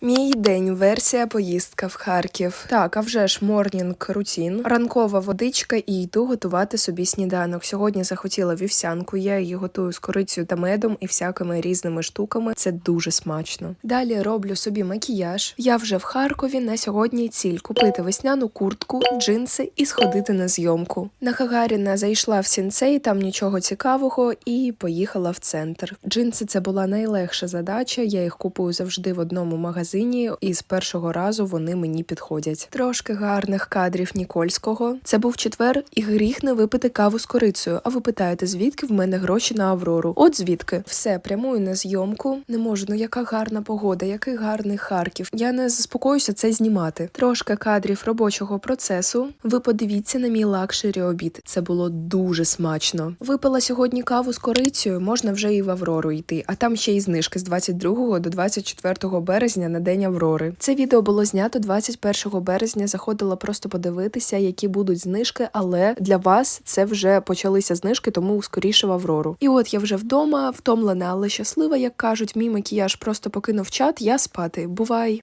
Mi Мій день, версія поїздка в Харків. Так, а вже ж морнінг рутін, ранкова водичка і йду готувати собі сніданок. Сьогодні захотіла вівсянку. Я її готую з корицею та медом і всякими різними штуками. Це дуже смачно. Далі роблю собі макіяж. Я вже в Харкові на сьогодні ціль купити весняну куртку, джинси і сходити на зйомку. На Хагаріна зайшла в сінцей, там нічого цікавого, і поїхала в центр. Джинси це була найлегша задача. Я їх купую завжди в одному магазині, і з першого разу вони мені підходять. Трошки гарних кадрів Нікольського. Це був четвер, і гріх не випити каву з корицею. А ви питаєте, звідки в мене гроші на Аврору? От звідки все прямую на зйомку. Не можу. Ну яка гарна погода, який гарний Харків. Я не заспокоюся це знімати. Трошки кадрів робочого процесу. Ви подивіться на мій лакшері обід. Це було дуже смачно. Випила сьогодні каву з корицею. Можна вже і в Аврору йти. А там ще й знижки з 22 до 24 березня на день Аврори. Це відео було знято 21 березня. Заходила просто подивитися, які будуть знижки, але для вас це вже почалися знижки, тому скоріше в Аврору. І от я вже вдома, втомлена, але щаслива, як кажуть, мій макіяж просто покинув чат. Я спати. Бувай.